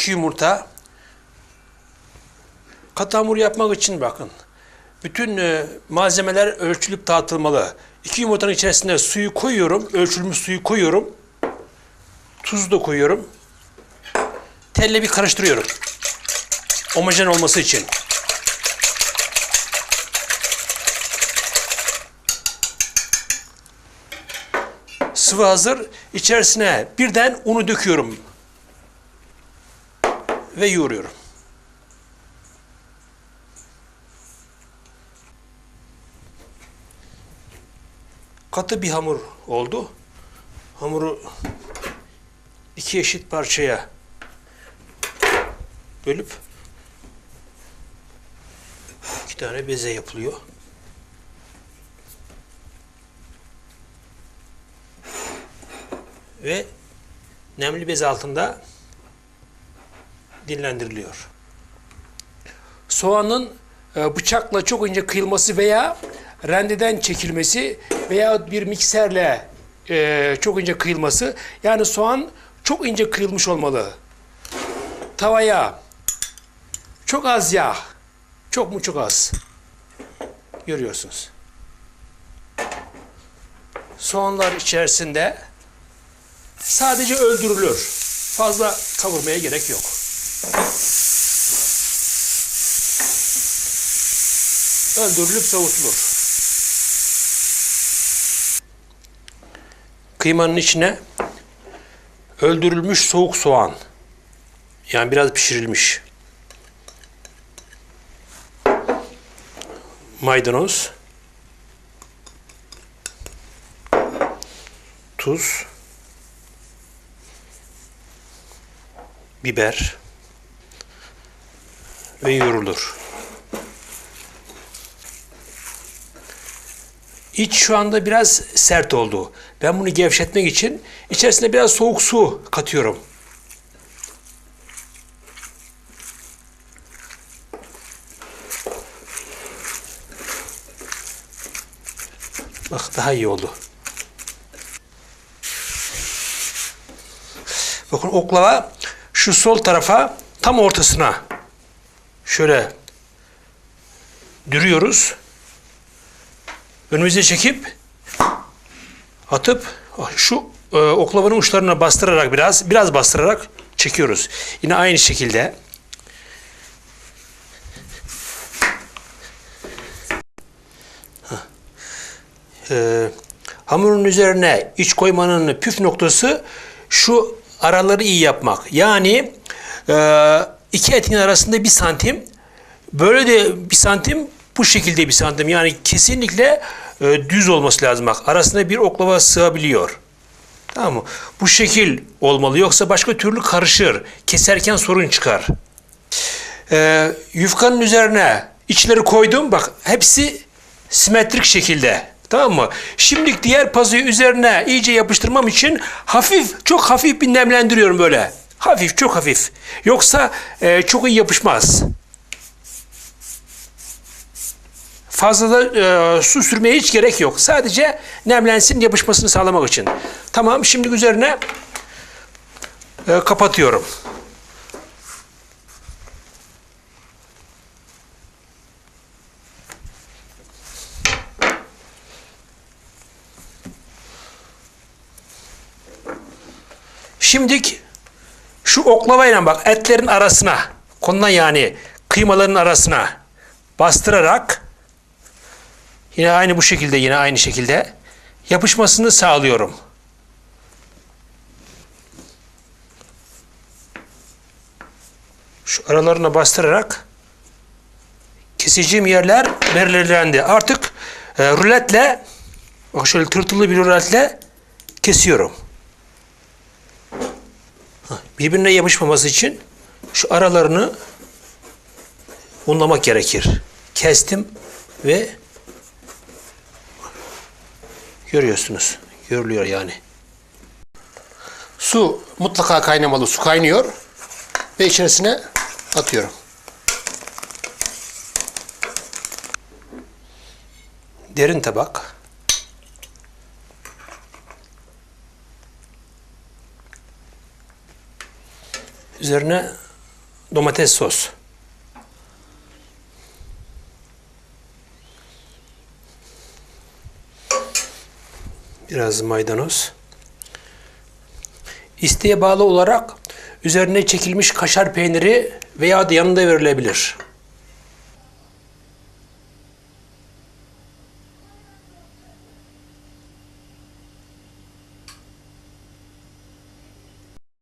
2 yumurta. Katı hamur yapmak için bakın. Bütün e, malzemeler ölçülüp dağıtılmalı. 2 yumurtanın içerisine suyu koyuyorum. Ölçülmüş suyu koyuyorum. Tuzu da koyuyorum. Telle bir karıştırıyorum. Homojen olması için. Sıvı hazır. İçerisine birden unu döküyorum. Ve yoğuruyorum. Katı bir hamur oldu. Hamuru iki eşit parçaya bölüp iki tane beze yapılıyor. Ve nemli bez altında dinlendiriliyor. Soğanın e, bıçakla çok ince kıyılması veya rendeden çekilmesi veya bir mikserle e, çok ince kıyılması. Yani soğan çok ince kıyılmış olmalı. Tavaya çok az yağ, çok mu çok az görüyorsunuz. Soğanlar içerisinde sadece öldürülür. Fazla kavurmaya gerek yok. Öldürülüp soğutulur. Kıymanın içine öldürülmüş soğuk soğan. Yani biraz pişirilmiş. Maydanoz. Tuz. Biber. Ve yoğrulur. İç şu anda biraz sert oldu. Ben bunu gevşetmek için içerisine biraz soğuk su katıyorum. Bak daha iyi oldu. Bakın oklava şu sol tarafa tam ortasına şöyle dürüyoruz. Önümüze çekip atıp şu e, oklavanın uçlarına bastırarak biraz biraz bastırarak çekiyoruz. Yine aynı şekilde e, hamurun üzerine iç koymanın püf noktası şu araları iyi yapmak. Yani e, iki etin arasında bir santim böyle de bir santim bu şekilde bir santim. Yani kesinlikle e, düz olması lazım bak. Arasında bir oklava sığabiliyor. Tamam mı? Bu şekil olmalı. Yoksa başka türlü karışır. Keserken sorun çıkar. E, yufkanın üzerine içleri koydum. Bak hepsi simetrik şekilde. Tamam mı? Şimdi diğer pazıyı üzerine iyice yapıştırmam için hafif, çok hafif bir nemlendiriyorum böyle. Hafif, çok hafif. Yoksa e, çok iyi yapışmaz. Fazla da e, su sürmeye hiç gerek yok. Sadece nemlensin, yapışmasını sağlamak için. Tamam, şimdi üzerine e, kapatıyorum. Şimdilik şu oklavayla bak etlerin arasına, konudan yani kıymaların arasına bastırarak yine aynı bu şekilde yine aynı şekilde yapışmasını sağlıyorum. Şu aralarına bastırarak keseceğim yerler belirlendi. Artık e, ruletle bak şöyle tırtılı bir ruletle kesiyorum. Birbirine yapışmaması için şu aralarını unlamak gerekir. Kestim ve görüyorsunuz. Görülüyor yani. Su mutlaka kaynamalı. Su kaynıyor ve içerisine atıyorum. Derin tabak. Üzerine domates sos. Biraz maydanoz. İsteğe bağlı olarak üzerine çekilmiş kaşar peyniri veya da yanında verilebilir.